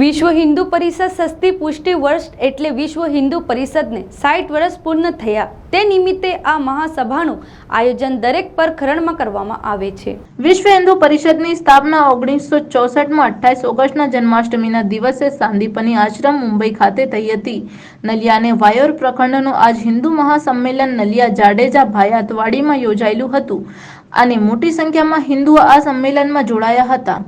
વિશ્વ હિન્દુ પરિષદ સસ્તી પુષ્ટિ વર્ષ એટલે વિશ્વ હિન્દુ પરિષદને સાઠ વર્ષ પૂર્ણ થયા. તે નિમિત્તે આ મહાસભાનું આયોજન દરેક પરખરણમાં કરવામાં આવે છે. વિશ્વ હિન્દુ પરિષદની સ્થાપના ઓગણીસો ચોસઠમાં અઠ્ઠાઈસ ઓગસ્ટના જન્માષ્ટમીના દિવસે સાંદીપની આશ્રમ મુંબઈ ખાતે થઈ હતી. નલિયાને વાયોર પ્રખંડનું આજ હિન્દુ મહાસંમેલન નલિયા જાડેજા ભાયાતવાડીમાં યોજાયેલું હતું. અને મોટી સંખ્યામાં હિન્દુઓ આ સંમેલનમાં જોડાયા હતા,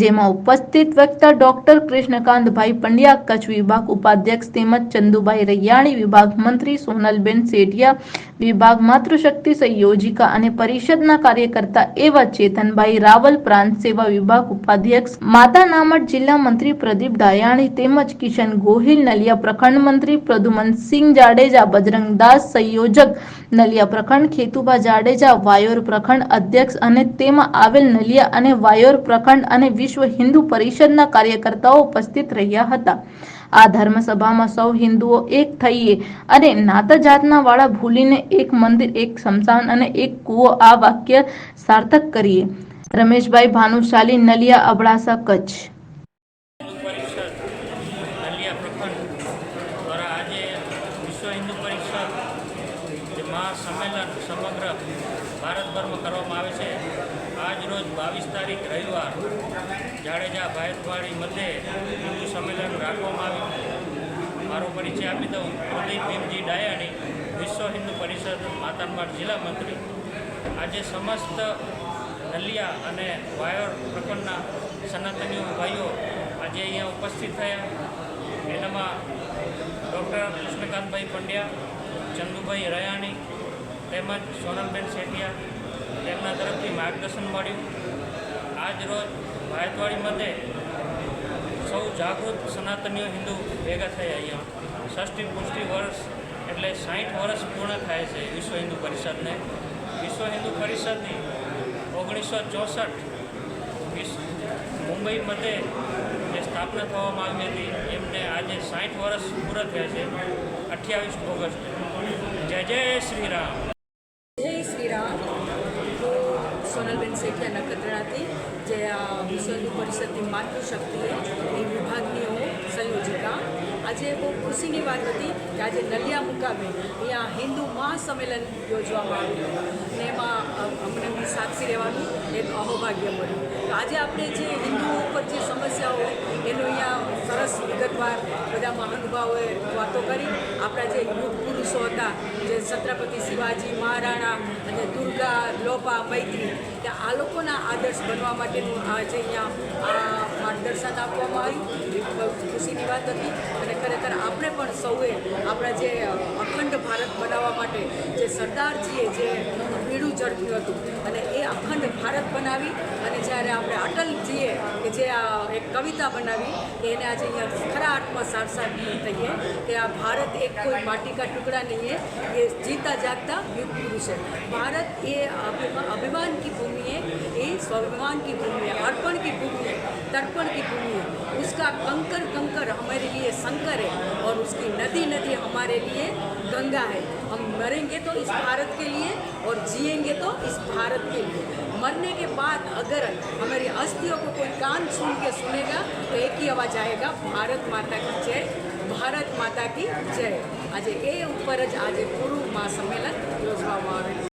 જેમાં ઉપસ્થિત વક્તા ડોક્ટર કૃષ્ણકાંતભાઈ પંડ્યા, કચ્છ વિભાગ ઉપાધ્યક્ષ તેમજ ચંદુભાઈ રૈયાણી, વિભાગ મંત્રી સોનલબેન સેઠિયા વિભાગ માતૃશક્તિ સંયોજિકા અને પરિષદના કાર્યકર્તા એવા ચેતનભાઈ રાવલ, પ્રાંત સેવા વિભાગ ઉપાધ્યક્ષ માતા નામટ, જિલ્લા મંત્રી પ્રદીપ ડાયાણી તેમજ કિશન ગોહિલ, નલિયા પ્રખંડ મંત્રી પ્રદુમનસિંહ જાડેજા, બજરંગદાસ સંયોજક નલિયા પ્રખંડ ખેતુભા જાડેજા વાયોર પ્રખંડ અધ્યક્ષ અને તેમાં આવેલ નલિયા અને વાયોર પ્રખંડ અને વિશ્વ હિન્દુ પરિષદના કાર્યકર્તાઓ ઉપસ્થિત રહ્યા હતા. આ ધર્મસભામાં સૌ હિન્દુઓ એક થઈએ અને નાતા જાતના વાળા ભૂલીને એક મંદિર, એક શમશાન અને એક કૂવો આ વાક્ય સાર્થક કરીએ. રમેશભાઈ ભાનુશાલી, નલિયા અબડાસા કચ્છ પરિષદ નલિયા પ્રખંડ દ્વારા આજે વિશ્વ હિન્દુ મહાસંમેલન સમગ્ર ભારતભરમાં કરવામાં આવે છે. આજ રોજ બાવીસ તારીખ રવિવાર જાડેજા ભાયતવાડી મધ્યે હિન્દુ સંમેલન રાખવામાં આવ્યું મારો પરિચય આપી દઉં. પ્રદીપ ભીમજી ડાયાણી, વિશ્વ હિન્દુ પરિષદ માતાનમાર જિલ્લા મંત્રી. આજે સમસ્ત નલિયા અને વાયોર પ્રકરણના સનાતનીઓ ભાઈઓ આજે અહીંયા ઉપસ્થિત થયા. એનામાં ડૉક્ટર કૃષ્ણકાંતભાઈ પંડ્યા, ચંદુભાઈ રયાણી તેમજ સોનલબેન શેઠિયા તેમના તરફથી માર્ગદર્શન મળ્યું. આજ રોજ ભારતવાડી મધ્યે સૌ જાગૃત સનાતનીઓ હિન્દુ ભેગા થયા અહીંયા. ષષ્ઠી પુષ્ટિ વર્ષ એટલે સાઠ વર્ષ પૂર્ણ થાય છે વિશ્વ હિન્દુ પરિષદને. વિશ્વ હિન્દુ પરિષદની ઓગણીસો ચોસઠ મુંબઈ મધ્યે જે સ્થાપના થવામાં આવી હતી, એમને આજે સાઠ વર્ષ પૂરા થયા છે. અઠ્યાવીસ ઓગસ્ટ. જય જય શ્રી રામ જય શ્રી રામ હું સોનલબેન શેઠિયા નખત્રાણાથી જે આ વિશ્વ હિન્દુ પરિષદની માતૃશક્તિ એ વિભાગની હું સંયોજિકા. આજે બહુ ખુશીની વાત હતી કે આજે નલિયા મુકામે અહીંયા હિન્દુ મહાસંમેલન યોજવામાં આવ્યું અને એમાં અમને સાક્ષી રહેવાનું એક અહોભાગ્ય મળ્યું. તો આજે આપણે જે હિન્દુઓ ઉપર જે સમસ્યાઓ એનું અહીંયા સરસ વિગતવાર બધા મહાનુભાવોએ વાતો કરી. આપણા જે યુગ પુરુષો હતા, જે છત્રપતિ શિવાજી, મહારાણા અને દુર્ગા, લોપા, મૈત્રી આ લોકોના આદર્શ બનવા માટેનું આજે અહીંયા માર્ગદર્શન આપવામાં આવ્યું. એ ખુશીની વાત હતી. અને સૌએ આપણા જે અખંડ ભારત બનાવવા માટે જે સરદારજીએ જે બીડું ઝડપ્યું હતું અને એ અખંડ ભારત બનાવી અને જ્યારે આપણે અટલજીએ કે જે આ એક કવિતા બનાવી કે એને આજે અહીંયા ખરા અર્થમાં સારસાર થઈએ કે આ ભારત એક કોઈ માટી કા ટુકડા નહીં है ये जीता जागता युग पुरुष है भारत ये अभिमा- अभिमान की भूमि है ये स्वाभिमान की भूमि है अर्पण की भूमि है तर्पण की भूमि है उसका कंकर कंकर हमारे लिए शंकर है और उसकी नदी नदी हमारे लिए गंगा है हम मरेंगे तो इस भारत के लिए और जिएंगे तो इस भारत के लिए मरने के बाद अगर हमारी अस्थियों को कोई कान सुन के सुनेगा तो एक ही आवाज आएगा भारत माता की जय ભારત માતા કી જય આજે એ ઉપર જ આજે પૂરું મહાસંમેલન યોજવામાં આવેલું